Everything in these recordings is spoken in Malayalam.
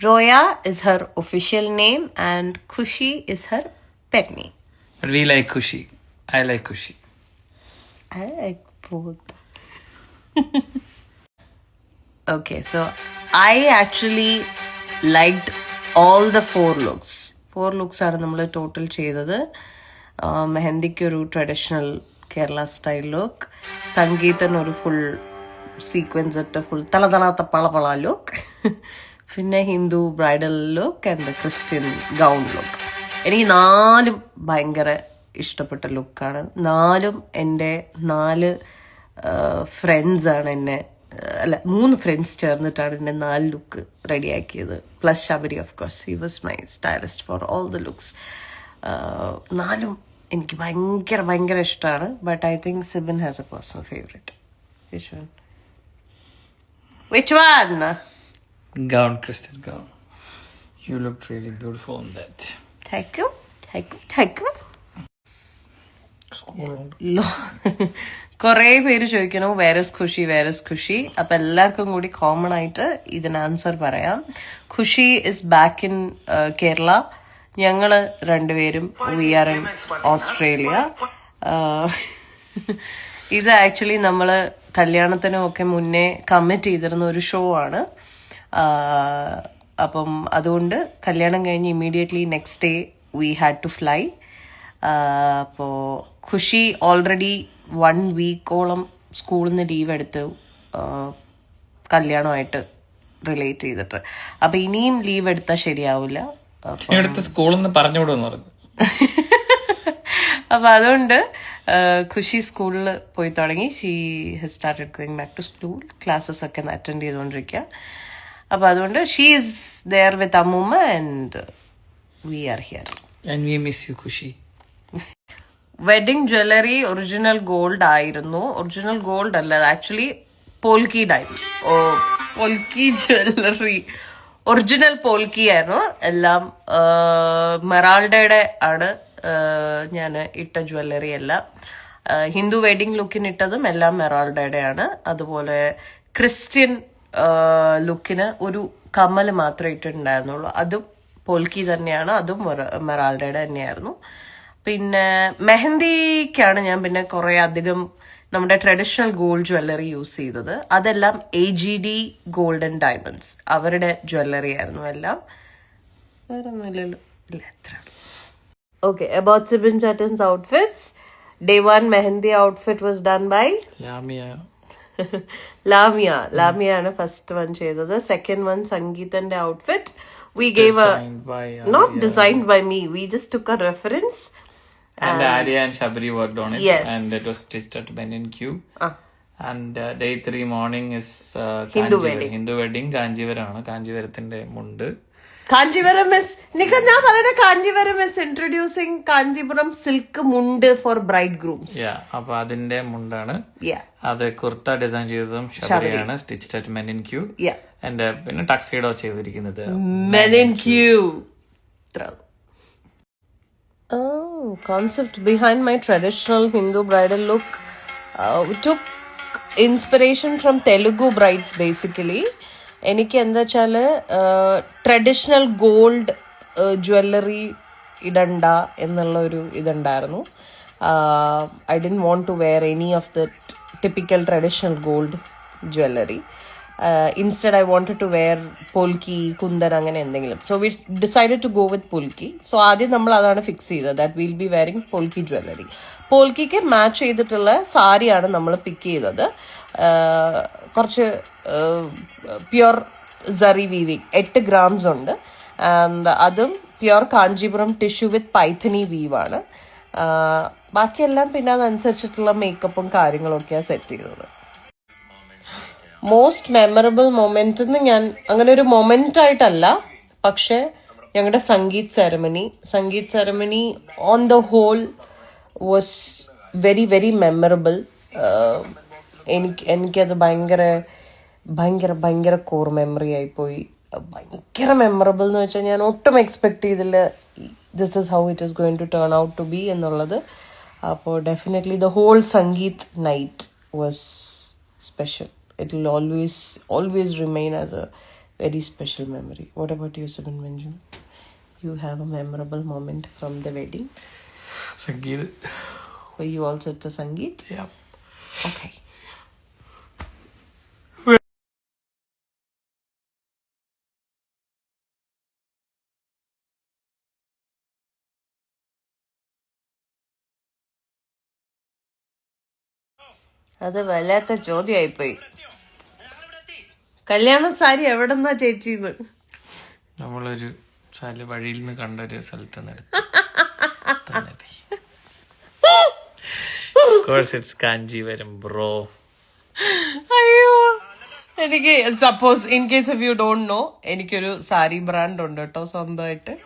Roya is her official name and Kushi is her pet name. But we like Kushi. I like Kushi. I like both. okay, so I actually liked all the four looks. Four looks ആണ് നമ്മൾ ടോട്ടൽ ചെയ്തത് മെഹന്തിക്ക് ഒരു ട്രഡീഷണൽ കേരള സ്റ്റൈൽ ലുക്ക് സംഗീതന് ഒരു ഫുൾ സീക്വൻസ് ഇട്ട് ഫുൾ തല തളാത്ത പള പള ലുക്ക് പിന്നെ Hindu bridal look and Christian gown look എനിക്ക് നാലും ഭയങ്കര ഇഷ്ടപ്പെട്ട ലുക്കാണ് നാലും എന്റെ നാല് ഫ്രണ്ട്സാണ് എന്നെ അല്ല മൂന്ന് ഫ്രണ്ട്സ് ചേർന്നിട്ടാണ് എന്നെ നാല് look റെഡിയാക്കിയത് plus Sabari of course he was my stylist for all the looks നാലും എനിക്ക് ഭയങ്കര ഭയങ്കര ഇഷ്ടമാണ്. But I think Sibin has a personal favourite which one one? Gown, Christian gown. You looked really beautiful in that. Thank you. Thank you. Thank you. കുറെ പേര് ചോദിക്കുന്നു വേരസ് ഖുഷി വേരസ് ഖുഷി അപ്പൊ എല്ലാവർക്കും കൂടി കോമൺ ആയിട്ട് ഇതിന് ആൻസർ പറയാം Khushi is back in Kerala ഞങ്ങൾ രണ്ടുപേരും വി ആർ ഇൻ ഓസ്ട്രേലിയ ഇത് ആക്ച്വലി നമ്മൾ കല്യാണത്തിനും ഒക്കെ മുന്നേ കമ്മിറ്റ് ചെയ്തിരുന്ന ഒരു ഷോ ആണ്. അപ്പം അതുകൊണ്ട് കല്യാണം കഴിഞ്ഞ് immediately next day we had to fly അപ്പോൾ ഖുഷി ഓൾറെഡി വൺ വീക്കോളം സ്കൂളിൽ നിന്ന് ലീവ് എടുത്ത് കല്യാണമായിട്ട് റിലേറ്റ് ചെയ്തിട്ട്. അപ്പൊ ഇനിയും ലീവ് എടുത്താൽ ശരിയാവില്ല സ്കൂളിൽ നിന്ന് പറഞ്ഞു. അപ്പൊ അതുകൊണ്ട് ഖുഷി സ്കൂളിൽ പോയി തുടങ്ങി. She has started going back to school classes ഒക്കെ അറ്റൻഡ് ചെയ്തുകൊണ്ടിരിക്കുക അപ്പൊ അതുകൊണ്ട് ഷീ ഈസ് ദയർ വിത്ത് അമ്മൂമ്മ and we are here and we miss you Khushi wedding jewellery original gold ആയിരുന്നു. ഒറിജിനൽ ഗോൾഡ് അല്ല ആക്ച്വലി പോൽക്കി ആയിരുന്നു ഓ പോൽക്കി ജ്വല്ലറി ഒറിജിനൽ പോൽക്കി ആയിരുന്നു. എല്ലാം മെറാൾഡയുടെ ആണ്. ഞാൻ ഇട്ട ജ്വല്ലറി എല്ലാം ഹിന്ദു വെഡിങ് ലുക്കിന് ഇട്ടതും എല്ലാം മെറാൾഡയുടെ ആണ് അതുപോലെ ക്രിസ്ത്യൻ ലുക്കിന് ഒരു കമ്മൽ മാത്രമേ ഇട്ടിട്ടുണ്ടായിരുന്നുള്ളൂ. അതും പോൽക്കി തന്നെയാണ് അതും മെറ- മെറാൾഡയുടെ തന്നെയായിരുന്നു. പിന്നെ മെഹന്തിക്കാണ് ഞാൻ പിന്നെ കുറെ അധികം നമ്മുടെ ട്രഡീഷണൽ ഗോൾഡ് ജ്വല്ലറി യൂസ് ചെയ്തത്. അതെല്ലാം A G D golden diamonds അവരുടെ ജ്വല്ലറി ആയിരുന്നു എല്ലാം. വേറെ ഒന്നുമില്ലല്ലോ ഇല്ല എത്ര ഓക്കെ about സിബിൻ ചാറ്റൻസ് outfits. Day one mehendi outfit was done by Lamia. Lamia Lamia ആണ് ഫസ്റ്റ് വൺ ചെയ്തത് second one സംഗീതന്റെ outfit we gave a signed by not designed by me. We just took a reference. and Arya and Shabri worked on it. Yes. And it was stitched at Ben and Q. Ah. And uh, day three morning is uh, Hindu wedding. Kanjivaram, wedding കാഞ്ചീവരമാണ് കാഞ്ചീവരത്തിന്റെ മുണ്ട് Kanjivaram is Nika ഞാൻ പറയുന്ന കാഞ്ചീവരം is introducing കാഞ്ചീപുരം സിൽക്ക് മുണ്ട് ഫോർ ബ്രൈഡ് ഗ്രൂംസ് അപ്പൊ അതിന്റെ മുണ്ടാണ്. അത് കുർത്ത ഡിസൈൻ ചെയ്തതും ശബരിയാണ് stitched at men in Q. എന്റെ പിന്നെ ടക്സൈഡോ ചെയ്തിരിക്കുന്നത്. Oh, concept behind my traditional Hindu bridal look uh, took inspiration from Telugu brides basically. എനിക്ക് എന്താ വെച്ചാൽ ട്രഡീഷണൽ ഗോൾഡ് ജ്വല്ലറി ഇടണ്ട എന്നുള്ള ഒരു ഇതുണ്ടായിരുന്നു I didn't want to wear any of the typical traditional gold jewellery instead I wanted to wear polki kundan അങ്ങനെ എന്തെങ്കിലും. So we decided to go with polki so ആദ്യം നമ്മൾ അതാണ് ഫിക്സ് ചെയ്തത് that will be wearing polki jewellery പോൽക്കിക്ക് match ചെയ്തിട്ടുള്ള സാരിയാണ് നമ്മൾ പിക്ക് ചെയ്തത്. കുറച്ച് പ്യുർ സറി വീവിങ് എട്ട് ഗ്രാംസ് ഉണ്ട്. അതും pure Kanchipuram tissue with Paithani വീവാണ്. ബാക്കിയെല്ലാം പിന്നെ അതനുസരിച്ചിട്ടുള്ള മേക്കപ്പും കാര്യങ്ങളും ഒക്കെയാണ് സെറ്റ് ചെയ്തത്. മോസ്റ്റ് മെമ്മറബിൾ മൊമെന്റ് എന്ന് ഞാൻ അങ്ങനെ ഒരു മൊമെന്റ് ആയിട്ടല്ല പക്ഷെ ഞങ്ങളുടെ sangeet ceremony sangeet ceremony on the whole was very very memorable എനിക്ക് എനിക്കത് ഭയങ്കര ഭയങ്കര ഭയങ്കര കോർ മെമ്മറി ആയിപ്പോയി ഭയങ്കര മെമ്മറബിൾ എന്ന് വെച്ചാൽ ഞാൻ ഒട്ടും എക്സ്പെക്ട് ചെയ്തില്ല this is how it is going to turn out to be എന്നുള്ളത് അപ്പോൾ definitely the whole sangeet night was special it will always, always remain as a very special memory. What about you, Subin Manju? You have a memorable moment from the wedding. Sangeet you also the Sangeet? Yeah. Okay. അത് വല്ലാത്ത ചോദ്യമായിപ്പോയി കല്യാണ സാരി എവിടെന്നാ ചേച്ചിന്ന്? നമ്മളൊരു സാരി വഴിയിൽ നിന്ന് കണ്ട ഒരു സ്ഥലത്ത് കോഴ്സ് കാഞ്ചീവരം ബ്രോ അയ്യോ. എനിക്ക് suppose in case of you don't know എനിക്കൊരു സാരി ബ്രാൻഡ് ഉണ്ട് കേട്ടോ സ്വന്തമായിട്ട്.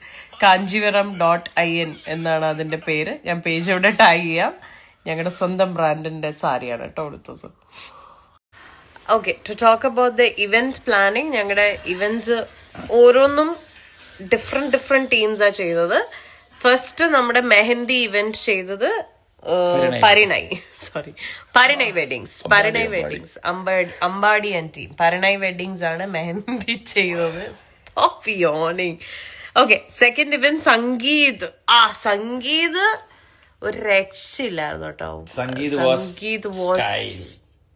കാഞ്ചീവരം ഡോട്ട് ഐ എൻ എന്നാണ് അതിന്റെ പേര്. ഞാൻ പേജ് എവിടെ ടൈ ചെയ്യാം. ഞങ്ങളുടെ സ്വന്തം ബ്രാൻഡിന്റെ സാരിയാണ് കേട്ടോ എടുത്തത് okay to talk about the event planning ഞങ്ങളുടെ ഇവന്റ്സ് ഓരോന്നും ഡിഫറെന്റ് ഡിഫറെന്റ് ടീംസാ ചെയ്തത്. ഫസ്റ്റ് നമ്മുടെ മെഹന്തി ഇവന്റ് ചെയ്തത് പരിണൈ Parinay. Sorry Parinay weddings Parinay weddings Ambadi and team Parinay weddings ആണ് മെഹന്തി ചെയ്തത്. യോണിങ് ഓക്കെ സെക്കൻഡ് ഇവന്റ് സംഗീത്. ആ സംഗീത് ഒരു രക്ഷയില്ലായിരുന്നു കേട്ടോ. Sangeet was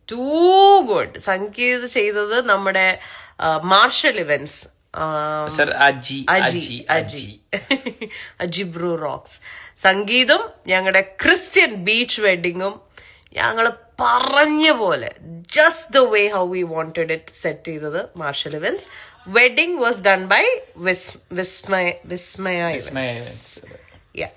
to good Sangeet ചെയ്തത് നമ്മുടെ മാർഷൽ ഇവൻസ് അജി അജി അജി ബ്രൂ റോക്സ് സംഗീതം ഞങ്ങളുടെ ക്രിസ്ത്യൻ ബീച്ച് വെഡിങ്ങും ഞങ്ങൾ പറഞ്ഞ പോലെ just the way how we wanted it set ചെയ്തത് Marshal events wedding was done by Vismaya Vismaya Vismaya yeah.